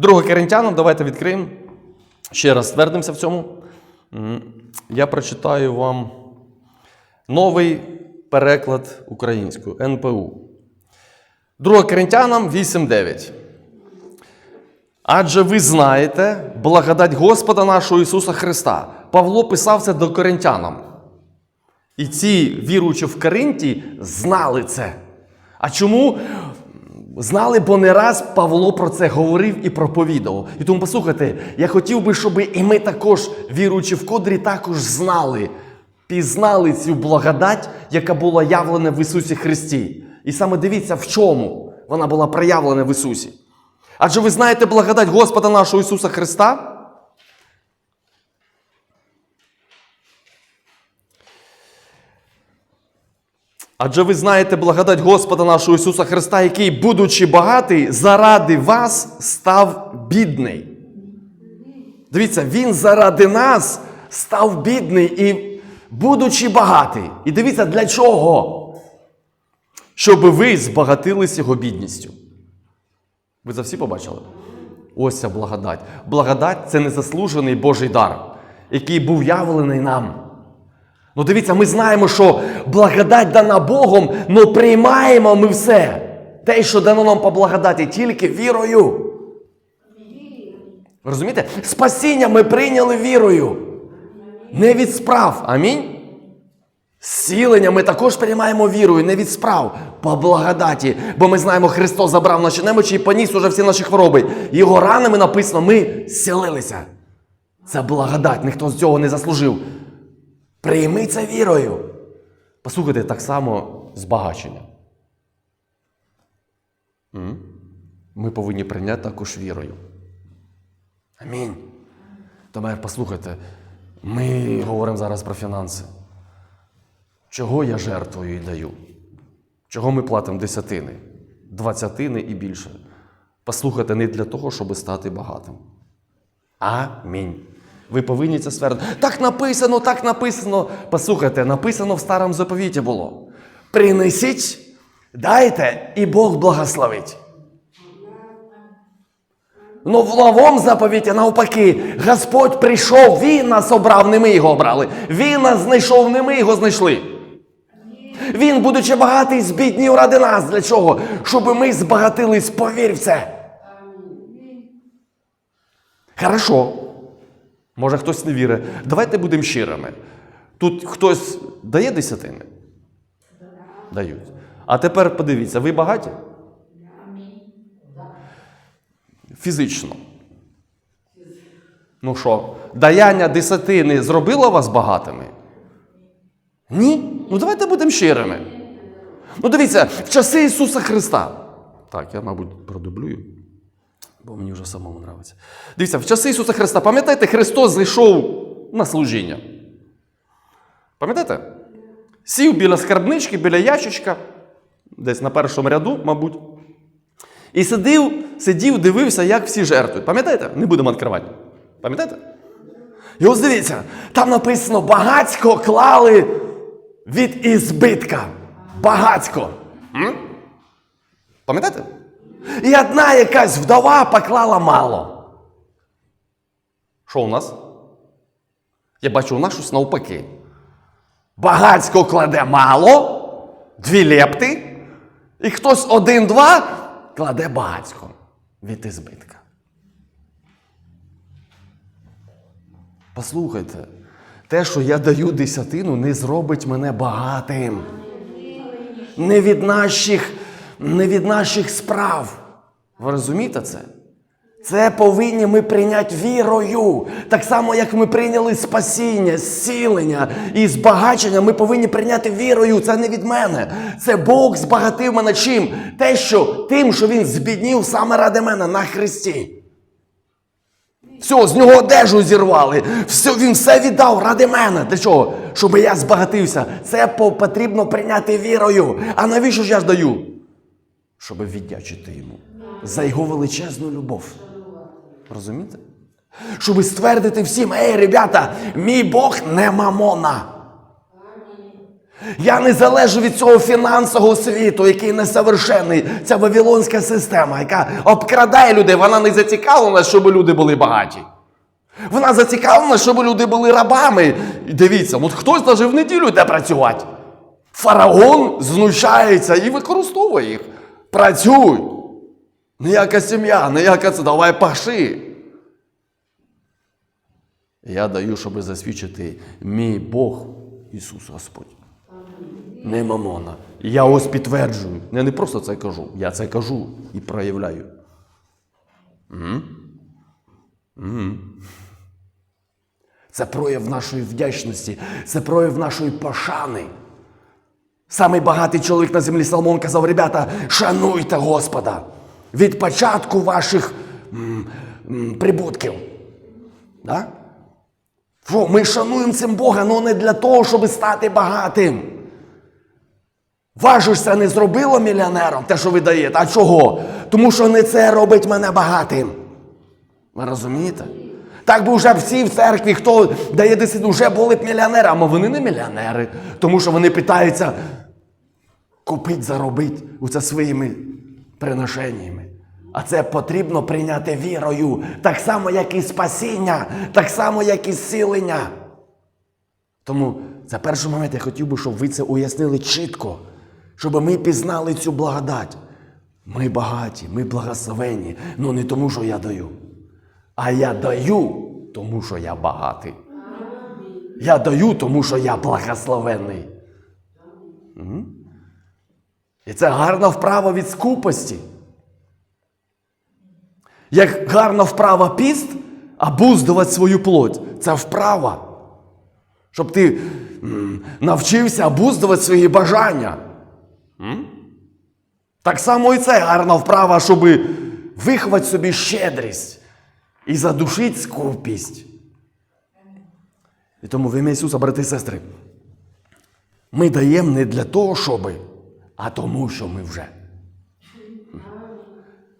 Друге Коринтянам, давайте відкриємо. Ще раз ствердимося в цьому. Я прочитаю вам новий переклад українською НПУ. 2 Коринтянам 8.9. Адже ви знаєте благодать Господа нашого Ісуса Христа. Павло писав це до коринтянам. І ці віруючі в Коринті знали це. А чому? Знали, бо не раз Павло про це говорив і проповідав. І тому послухайте, я хотів би, щоб і ми також, віруючи в кодрі, також знали, пізнали цю благодать, яка була явлена в Ісусі Христі. І саме дивіться, в чому вона була проявлена в Ісусі. Адже ви знаєте благодать Господа нашого Ісуса Христа. Адже ви знаєте благодать Господа нашого Ісуса Христа, який, будучи багатий, заради вас став бідний. Дивіться, Він заради нас став бідний і будучи багатий. І дивіться, для чого? Щоб ви збагатились його бідністю. Ви це всі побачили? Ось ця благодать. Благодать це незаслужений Божий дар, який був явлений нам. Ну дивіться, ми знаємо, що благодать дана Богом, але приймаємо ми все. Те, що дано нам по благодаті, тільки вірою. Розумієте? Спасіння ми прийняли вірою. Не від справ. Амінь. Зцілення ми також приймаємо вірою, не від справ, по благодаті. Бо ми знаємо, Христос забрав наші немочі і поніс уже всі наші хвороби. Його ранами написано, ми зцілилися. Це благодать, ніхто з цього не заслужив. Прийми це вірою. Послухайте, так само збагачення. Ми повинні прийняти також вірою. Амінь. Тепер послухайте, ми говоримо зараз про фінанси. Чого я жертвую і даю? Чого ми платимо десятини, двадцятини і більше? Послухайте, не для того, щоб стати багатим. Амінь. Ви повинні це ствердити. Так написано, так написано. Послухайте, написано в старому заповіті було. Принесіть, дайте, і Бог благословить. Ну, в новому заповіті, навпаки, Господь прийшов, Він нас обрав, не ми його обрали. Він нас знайшов, не ми його знайшли. Він, будучи багатий, збіднів ради нас. Для чого? Щоб ми збагатились, повір в це. Хорошо. Може, хтось не вірить. Давайте будемо щирими. Тут хтось дає десятини? Дають. А тепер подивіться, ви багаті? Фізично. Ну що, даяння десятини зробило вас багатими? Ні? Ну давайте будемо щирими. Ну дивіться, в часи Ісуса Христа. Так, я, мабуть, продублюю, бо мені вже самому подобається. Дивіться, в часи Ісуса Христа, пам'ятаєте, Христос зайшов на служіння. Пам'ятаєте? Сів біля скарбнички, біля ящичка, десь на першому ряду, мабуть. І сидів, сидів, дивився, як всі жертвують. Пам'ятаєте? Не будемо відкривати. Пам'ятаєте? І ось дивіться, там написано багацько клали від ізбитка. Багацько. Пам'ятаєте? І одна якась вдова поклала мало. Що у нас? Я бачу, у нас щось навпаки. Багацько кладе мало, дві лепти, і хтось один-два кладе багацько від ізбитка. Послухайте, те, що я даю десятину, не зробить мене багатим. Не від наших, не від наших справ. Ви розумієте це? Це повинні ми прийняти вірою. Так само, як ми прийняли спасіння, зцілення і збагачення, ми повинні прийняти вірою. Це не від мене. Це Бог збагатив мене чим? Те, що тим, що Він збіднів саме ради мене на Христі. Все, з нього одежу зірвали. Все, він все віддав ради мене. Для чого? Щоб я збагатився. Це потрібно прийняти вірою. А навіщо ж я ж даю? Щоб віддячити йому за його величезну любов. Розумієте? Щоб ствердити всім, ей, ребята, мій Бог не мамона. Я не залежу від цього фінансового світу, який несовершенний. Ця вавилонська система, яка обкрадає людей, вона не зацікавлена, щоб люди були багаті. Вона зацікавлена, щоб люди були рабами. І дивіться, от хтось навіть в неділю йде працювати. Фараон знущається і використовує їх. Працюй. Ніяка сім'я, ніяка це, давай паши. Я даю, щоб засвідчити мій Бог Ісус Господь. Не мамона. Я ось підтверджую. Я не просто це кажу, я це кажу і проявляю. М? М. Це прояв нашої вдячності, це прояв нашої пошани. Самий багатий чоловік на землі Соломон казав: ребята, шануйте Господа від початку ваших м, м, прибутків. Да? Фу, ми шануємо цим Бога, але не для того, щоб стати багатим. Це не зробило мільйонером, те, що ви даєте. А чого? Тому що не це робить мене багатим. Ви розумієте? Так би вже всі в церкві, хто дає десятину, вже були б мільйонерами, а вони не мільйонери, тому що вони питаються купити, заробити оце своїми приношеннями. А це потрібно прийняти вірою, так само, як і спасіння, так само, як і зцілення. Тому за перший момент я хотів би, щоб ви це уяснили чітко, щоб ми пізнали цю благодать. Ми багаті, ми благословенні, ну не тому, що я даю. А я даю, тому що я багатий. Я даю, тому що я благословенний. М? І це гарна вправа від скупості. Як гарна вправа піст, обуздувати свою плоть. Це вправа. Щоб ти навчився обуздувати свої бажання. Так само і це гарна вправа, щоб виховати собі щедрість і задушити скупість. І тому в ім'я Ісуса, брати і сестри, ми даємо не для того, щоби, а тому, що ми вже.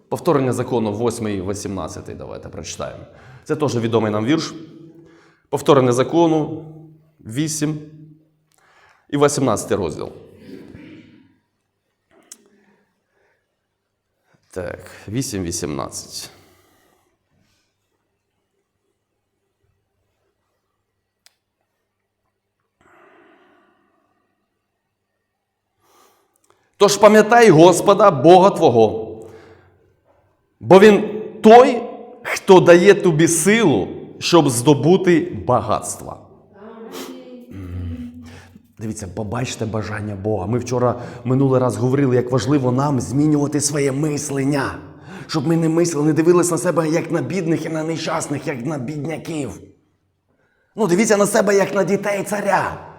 Повторення закону 8 і 18. Давайте прочитаємо. Це теж відомий нам вірш. Повторення закону 8 і 18 розділ. Так, 8-18. Тож пам'ятай Господа, Бога Твого, бо Він той, хто дає тобі силу, щоб здобути багатства. Дивіться, побачте бажання Бога. Ми вчора минулий раз говорили, як важливо нам змінювати своє мислення. Щоб ми не мислили, не дивились на себе як на бідних і на нещасних, як на бідняків. Ну, дивіться на себе як на дітей царя.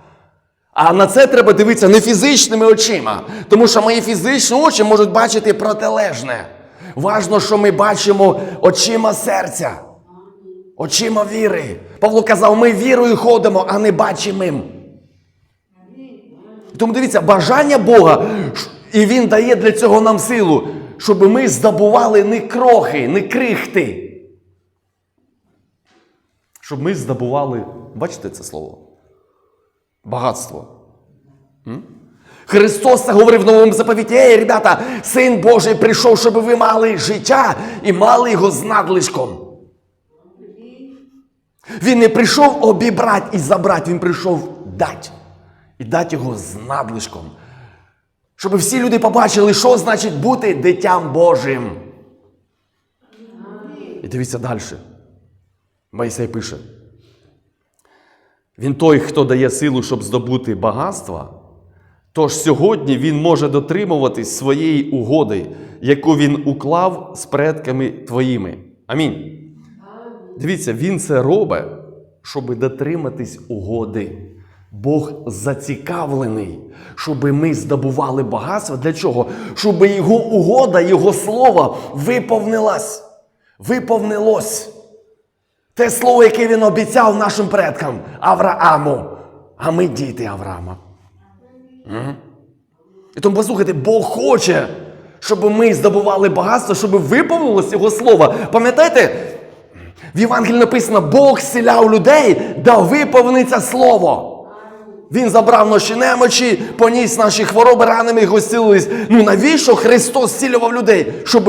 А на це треба дивитися не фізичними очима, тому що мої фізичні очі можуть бачити протилежне. Важно, що ми бачимо очима серця, очима віри. Павло казав, ми вірою ходимо, а не бачимо. Тому дивіться, бажання Бога, і Він дає для цього нам силу, щоб ми здобували не крохи, не крихти. Щоб ми здобували, бачите це слово? Багатство. Христос говорив в новому заповіті. Ей, ребята, син Божий прийшов, щоб ви мали життя і мали його з надлишком. Він не прийшов обібрати і забрати, він прийшов дати. І дати його з надлишком. Щоб всі люди побачили, що значить бути дитям Божим. І дивіться далі. Моїсей пише. Він той, хто дає силу, щоб здобути багатства. Тож сьогодні він може дотримуватись своєї угоди, яку він уклав з предками твоїми. Амінь. Дивіться, він це робить, щоб дотриматись угоди. Бог зацікавлений, щоб ми здобували багатство. Для чого? Щоб його угода, його слово виповнилось. Виповнилось. Те слово, яке він обіцяв нашим предкам Аврааму. А ми діти Авраама. Угу. І тому послухайте, Бог хоче, щоб ми здобували багатство, щоб виповнилось його слово. Пам'ятаєте, в Євангелії написано, Бог селяв людей, да виповниться слово. Він забрав наші немочі, поніс наші хвороби, ранами його зцілились. Ну навіщо Христос зцілював людей? Щоб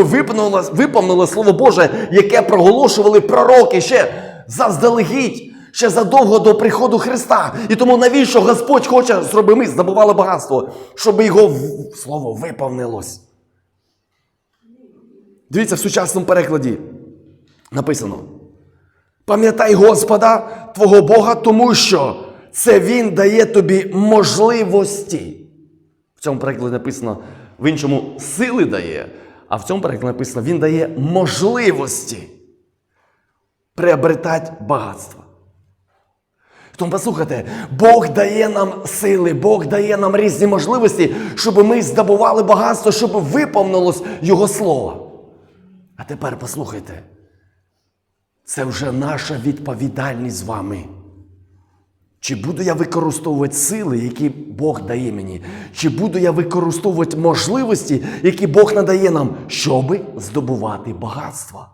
виповнило, Слово Боже, яке проголошували пророки ще заздалегідь, ще задовго до приходу Христа. І тому навіщо Господь хоче, щоб ми здобували багатство, щоб його слово виповнилось. Дивіться, в сучасному перекладі написано. Пам'ятай Господа, твого Бога, тому що це Він дає тобі можливості. В цьому перекладі написано, в іншому сили дає, а в цьому перекладі написано, Він дає можливості приобретати багатство. Тому послухайте, Бог дає нам сили, Бог дає нам різні можливості, щоб ми здобували багатство, щоб виповнилось Його Слово. А тепер послухайте. Це вже наша відповідальність з вами. Чи буду я використовувати сили, які Бог дає мені? Чи буду я використовувати можливості, які Бог надає нам, щоби здобувати багатство?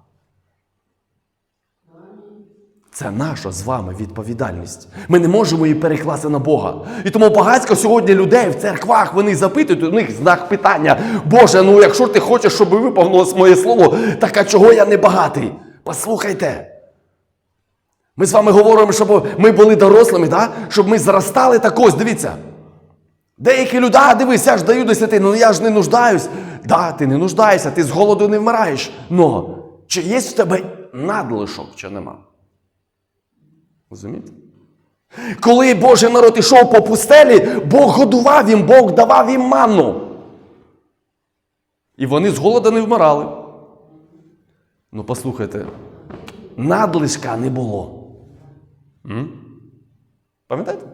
Це наша з вами відповідальність. Ми не можемо її перекласти на Бога. І тому багатько сьогодні людей в церквах вони запитують, у них знак питання: Боже, ну якщо ти хочеш, щоб виповнилось моє слово, так а чого я не багатий? Послухайте. Ми з вами говоримо, щоб ми були дорослими, да? щоб ми зростали так ось, дивіться. Деякі люди, а дивись, я ж даю десятину, ну я ж не нуждаюсь. Да, ти не нуждаєшся, ти з голоду не вмираєш. Но чи є в тебе надлишок, чи нема? Розумієте? Коли Божий народ ішов по пустелі, Бог годував їм, Бог давав їм манну. І вони з голоду не вмирали. Ну, послухайте, надлишка не було. М? Пам'ятаєте?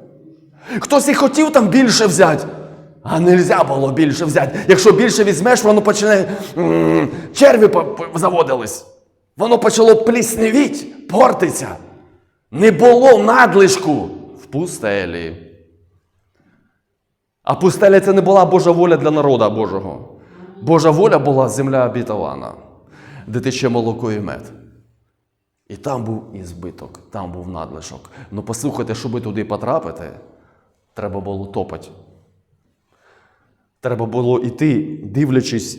Хтось і хотів там більше взяти, а не можна було більше взяти. Якщо більше візьмеш, воно почне черві заводились. Воно почало плісневіть, портиться. Не було надлишку в пустелі. А пустеля це не була Божа воля для народа Божого. Божа воля була земля обітована, де тече молоко і мед. І там був і збиток, там був надлишок. Ну послухайте, щоб туди потрапити, треба було топати. Треба було йти, дивлячись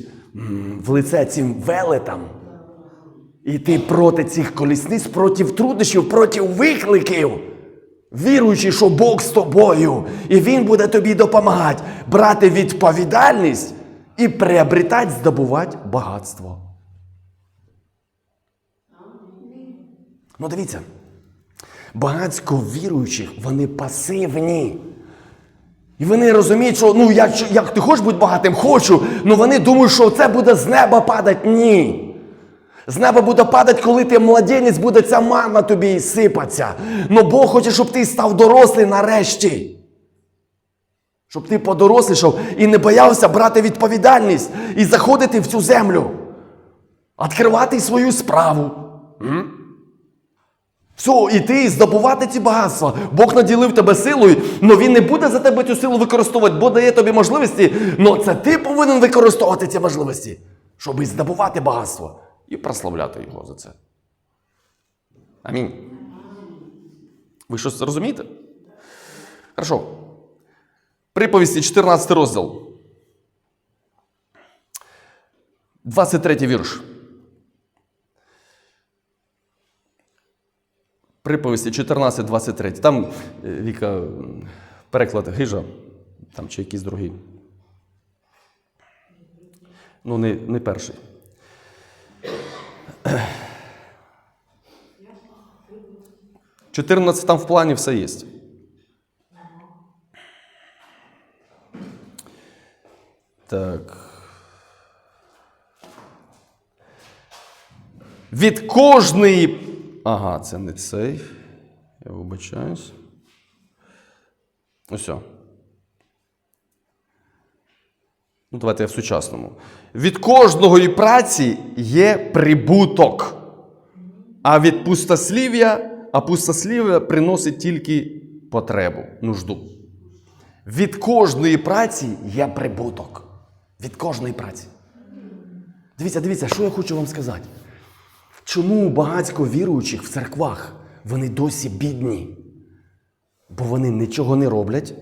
в лице цим велетам. Іти проти цих колісниць, проти труднощів, проти викликів. Віруючи, що Бог з тобою, і Він буде тобі допомагати, брати відповідальність і приобретати, здобувати багатство. Ну, дивіться, багатько віруючих, вони пасивні. І вони розуміють, що ну як, як ти хочеш бути багатим, хочу. Ну вони думають, що це буде з неба падати. Ні. З неба буде падати, коли ти младенець, буде ця манна тобі сипатися. Ну Бог хоче, щоб ти став дорослий нарешті. Щоб ти подорослішав і не боявся брати відповідальність і заходити в цю землю. Відкривати свою справу. М? Все, іти і здобувати ці багатства. Бог наділив тебе силою, але Він не буде за тебе цю силу використовувати, бо дає тобі можливості. Але це ти повинен використовувати ці можливості, щоб здобувати багатство і прославляти його за це. Амінь. Ви щось розумієте? Хорошо. Приповісті 14 розділ. 23 вірш. Приповісті 14-23. Там е, Віка переклад Гижа, там чи якийсь другий. Ну, не, не перший. Чотирнадцять там в плані все є. Так. Від кожної. Ага, це не цей. Я вибачаюсь. Ось. Ну, давайте я в сучасному. Від кожної праці є прибуток. А від пустослів'я, а пустослів'я приносить тільки потребу, нужду. Від кожної праці є прибуток. Від кожної праці. Дивіться, дивіться, що я хочу вам сказати. Чому багатько віруючих в церквах вони досі бідні? Бо вони нічого не роблять,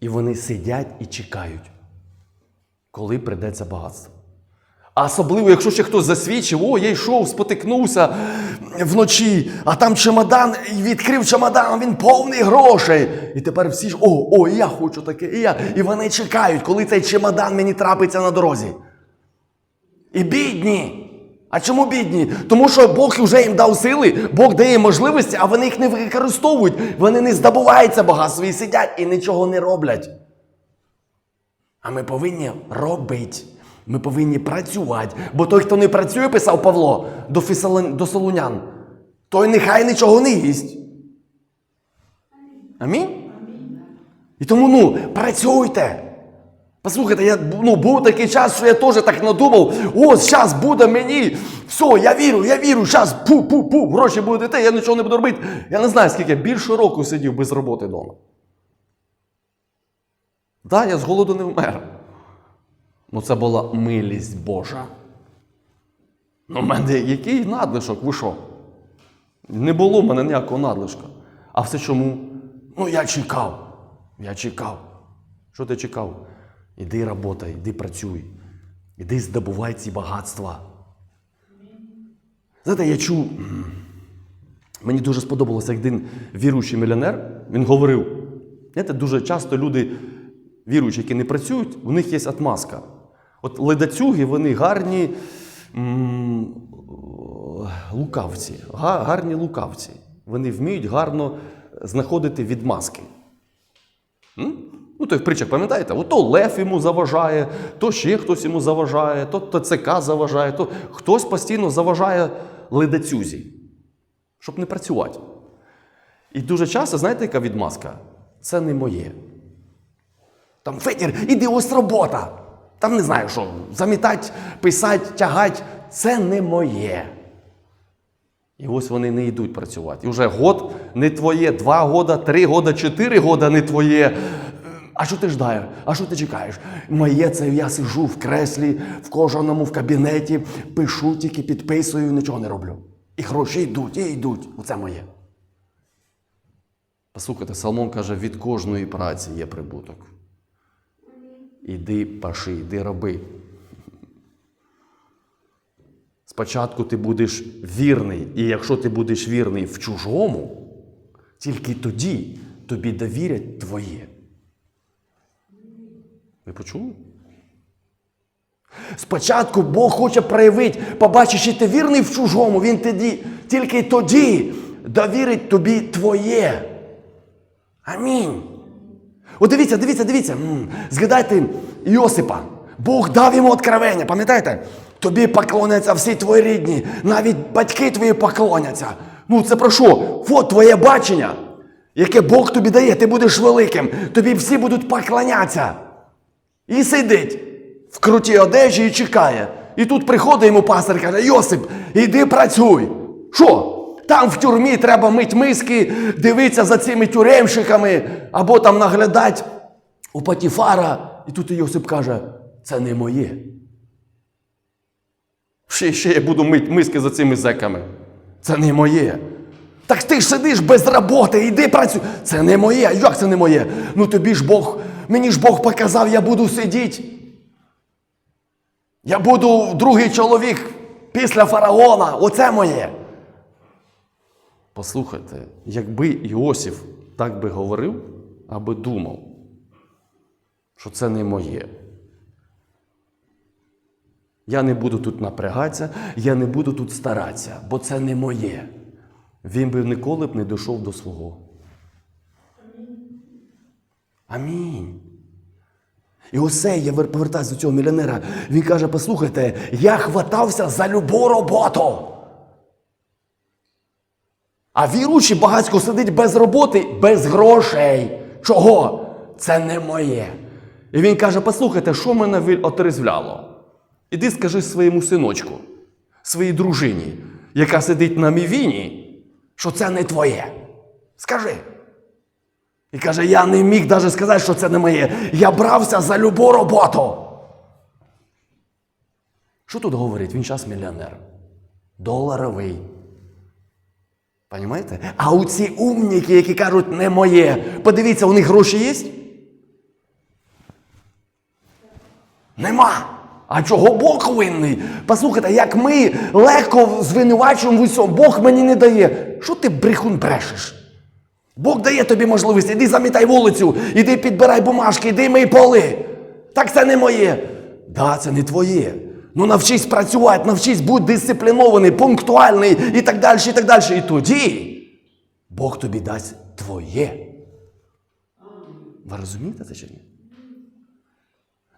І вони сидять і чекають, коли це багатство. А особливо, якщо ще хтось засвідчив, о, я йшов, спотикнувся вночі, а там чемодан, і відкрив чемодан, він повний грошей. І тепер всі ж, о, о, я хочу таке, і я. І вони чекають, коли цей чемодан мені трапиться на дорозі. І бідні. А чому бідні? Тому що Бог вже їм дав сили, Бог дає можливості, а вони їх не використовують. Вони не здобуваються багатство і сидять і нічого не роблять. А ми повинні робити. Ми повинні працювати. Бо той, хто не працює, писав Павло до, Фісалон- до Солунян, той нехай нічого не їсть. Амінь? І тому ну, працюйте. Послухайте, я ну, був такий час, що я теж так надумав, о, зараз буде мені, все, я вірю, я вірю, зараз пу-пу-пу, гроші будуть йти, я нічого не буду робити. Я не знаю, скільки, більше року сидів без роботи вдома. Так, я з голоду не вмер. Ну це була милість Божа. Ну, в мене який надлишок, ви що? Не було в мене ніякого надлишка. А все чому? Ну, я чекав. Я чекав. Що ти чекав? Іди роботай, іди працюй, іди здобувай ці багатства. Знаєте, я чув, мені дуже сподобалося, як один віруючий мільйонер, він говорив, знаєте, дуже часто люди, віруючі, які не працюють, у них є отмазка. От ледацюги, вони гарні лукавці, га- гарні лукавці. Вони вміють гарно знаходити відмазки. Ну, то в притчах, пам'ятаєте, от то Лев йому заважає, то ще хтось йому заважає, то ТЦК заважає, то хтось постійно заважає ледацюзі, щоб не працювати. І дуже часто, знаєте, яка відмазка? Це не моє. Там Федір, іди ось робота. Там не знаю що, замітать, писать, тягать. Це не моє. І ось вони не йдуть працювати. І вже год не твоє, два года, три года, чотири года не твоє. А що ти ждаєш? А що ти чекаєш? Моє це я сижу в креслі, в кожаному в кабінеті, пишу, тільки підписую, нічого не роблю. І гроші йдуть, і йдуть. Оце моє. Послухайте, Соломон каже, від кожної праці є прибуток. Іди паши, іди роби. Спочатку ти будеш вірний, і якщо ти будеш вірний в чужому, тільки тоді тобі довірять твоє. Ви почули? Спочатку Бог хоче проявити, побачиш, що ти вірний в чужому, Він тоді, тільки тоді довірить тобі твоє. Амінь. От дивіться, дивіться, дивіться. Згадайте Йосипа. Бог дав йому откровення, пам'ятаєте? Тобі поклоняться всі твої рідні, навіть батьки твої поклоняться. Ну це про що? От твоє бачення, яке Бог тобі дає, ти будеш великим, тобі всі будуть поклонятися. І сидить в крутій одежі і чекає. І тут приходить йому пастор і каже: Йосип, іди працюй. Що? Там в тюрмі треба мить миски, дивитися за цими тюремщиками, або там наглядати у Патіфара. І тут Йосип каже: це не моє. Ще, ще я буду мить миски за цими зеками. Це не моє. Так ти ж сидиш без роботи, іди працюй. Це не моє. Як це не моє? Ну тобі ж Бог, мені ж Бог показав, я буду сидіти. Я буду другий чоловік після фараона. Оце моє. Послухайте, якби Іосиф так би говорив, аби думав, що це не моє. Я не буду тут напрягатися, я не буду тут старатися, бо це не моє. Він би ніколи б не дійшов до свого. Амінь. І оце я вер- повертаюся до цього мільйонера. Він каже: послухайте, я хватався за любу роботу. А віруючий багатько сидить без роботи, без грошей. Чого? Це не моє. І він каже: послухайте, що мене отрезвляло? Іди скажи своєму синочку, своїй дружині, яка сидить на мівіні, що це не твоє. Скажи. І каже, я не міг навіть сказати, що це не моє. Я брався за любу роботу. Що тут говорить? Він зараз мільйонер. Доларовий. Понимаєте? А у ці умніки, які кажуть, не моє. Подивіться, у них гроші є? Нема. А чого Бог винний? Послухайте, як ми легко звинувачуємо в усьому, Бог мені не дає. Що ти брехун брешеш? Бог дає тобі можливість, іди замітай вулицю, іди підбирай бумажки, іди мий поли. Так це не моє. Да, це не твоє. Ну навчись працювати, навчись бути дисциплінований, пунктуальний і так далі, і так далі. І тоді Бог тобі дасть твоє. Ви розумієте це чи ні?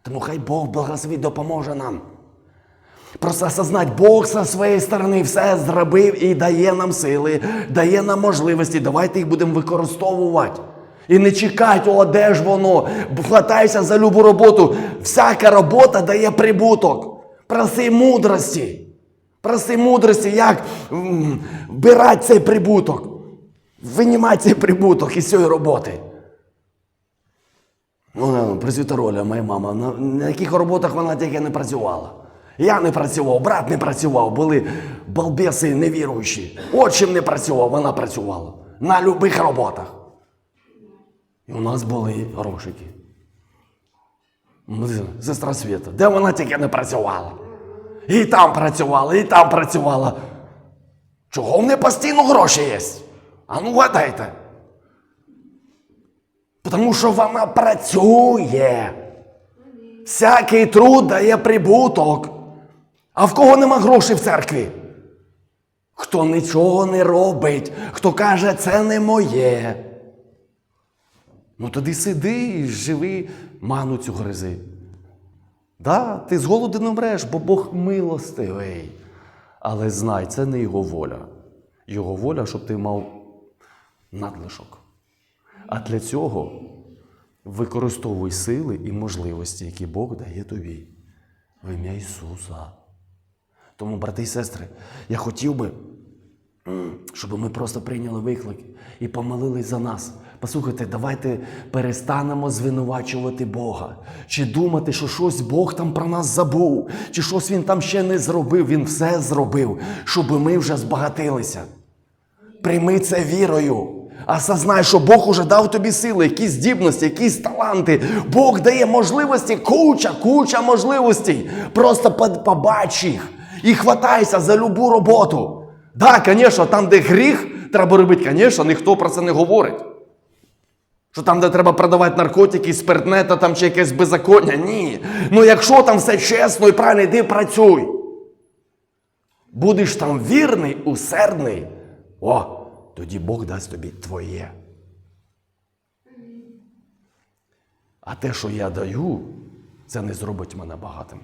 Тому хай Бог благословить допоможе нам. Просто осознать, Бог со своєї сторони все зробив і дає нам сили, дає нам можливості. Давайте їх будемо використовувати. І не чекати, о, де ж воно, хватайся за любу роботу. Всяка робота дає прибуток. Проси мудрості. Проси мудрості, як вбирати цей прибуток. Винімати цей прибуток із цієї роботи. Ну, пресвітероля, моя мама, на яких роботах вона тільки не працювала. Я не працював, брат не працював, були балбеси невіруючі. От чим не працював, вона працювала. На любих роботах. І у нас були грошики. Сестра Свята, де вона тільки не працювала? І там працювала, і там працювала. Чого в неї постійно гроші є? А ну гадайте. Тому що вона працює. Всякий труд дає прибуток. А в кого нема грошей в церкві? Хто нічого не робить, хто каже, це не моє. Ну тоді сиди і живи, ману цю гризи. Да, ти з голоду не вмреш, бо Бог милостивий. Але знай, це не його воля. Його воля, щоб ти мав надлишок. А для цього використовуй сили і можливості, які Бог дає тобі в ім'я Ісуса. Тому, брати і сестри, я хотів би, щоб ми просто прийняли виклик і помолились за нас. Послухайте, давайте перестанемо звинувачувати Бога, чи думати, що щось Бог там про нас забув, чи щось Він там ще не зробив. Він все зробив, щоб ми вже збагатилися. Прийми це вірою. Осознай, що Бог уже дав тобі сили, якісь здібності, якісь таланти. Бог дає можливості, куча, куча можливостей. Просто побач їх і хватайся за любу роботу. Так, да, звісно, там, де гріх, треба робити, звісно, ніхто про це не говорить. Що там, де треба продавати наркотики, спиртне, та там чи якесь беззаконня. Ні. Ну якщо там все чесно і правильно, йди працюй. Будеш там вірний, усердний, о, тоді Бог дасть тобі твоє. А те, що я даю, це не зробить мене багатим.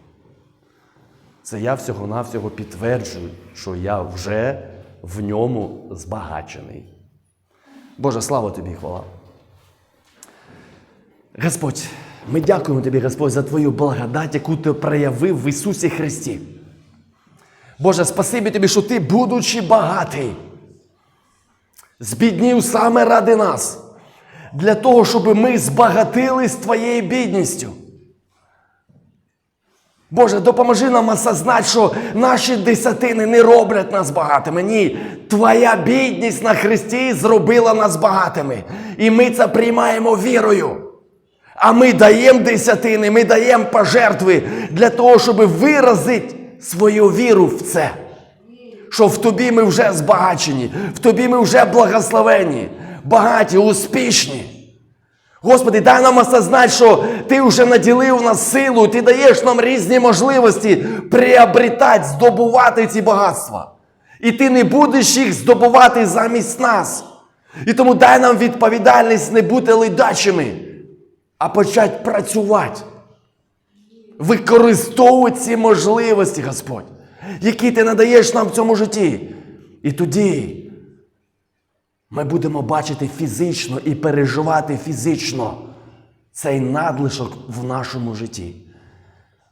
Це я всього-навсього підтверджую, що я вже в ньому збагачений. Боже, слава тобі хвала. Господь, ми дякуємо тобі, Господь, за твою благодать, яку ти проявив в Ісусі Христі. Боже, спасибі тобі, що ти, будучи багатий, збіднів саме ради нас, для того, щоб ми збагатились твоєю бідністю. Боже, допоможи нам осознати, що наші десятини не роблять нас багатими. Ні, Твоя бідність на Христі зробила нас багатими. І ми це приймаємо вірою. А ми даємо десятини, ми даємо пожертви для того, щоб виразити свою віру в це. Що в тобі ми вже збагачені, в тобі ми вже благословені, багаті, успішні. Господи, дай нам осознати, що Ти вже наділив нас силу, Ти даєш нам різні можливості приобретати, здобувати ці багатства. І ти не будеш їх здобувати замість нас. І тому дай нам відповідальність не бути ледачими, а почати працювати. Використовувати ці можливості, Господь, які ти надаєш нам в цьому житті. І тоді ми будемо бачити фізично і переживати фізично цей надлишок в нашому житті.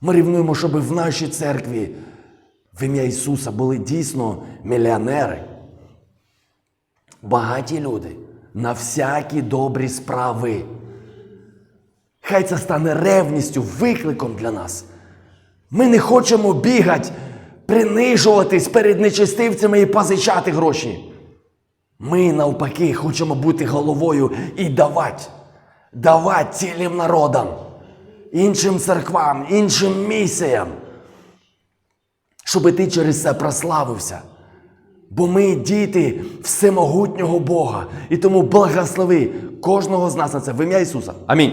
Ми рівнуємо, щоб в нашій церкві в ім'я Ісуса були дійсно мільйонери, багаті люди на всякі добрі справи. Хай це стане ревністю, викликом для нас. Ми не хочемо бігати, принижуватись перед нечистивцями і позичати гроші. Ми навпаки хочемо бути головою і давати, давати цілим народам. іншим церквам, іншим місіям, щоб ти через це прославився. Бо ми діти всемогутнього Бога. І тому благослови кожного з нас на це в ім'я Ісуса. Амінь.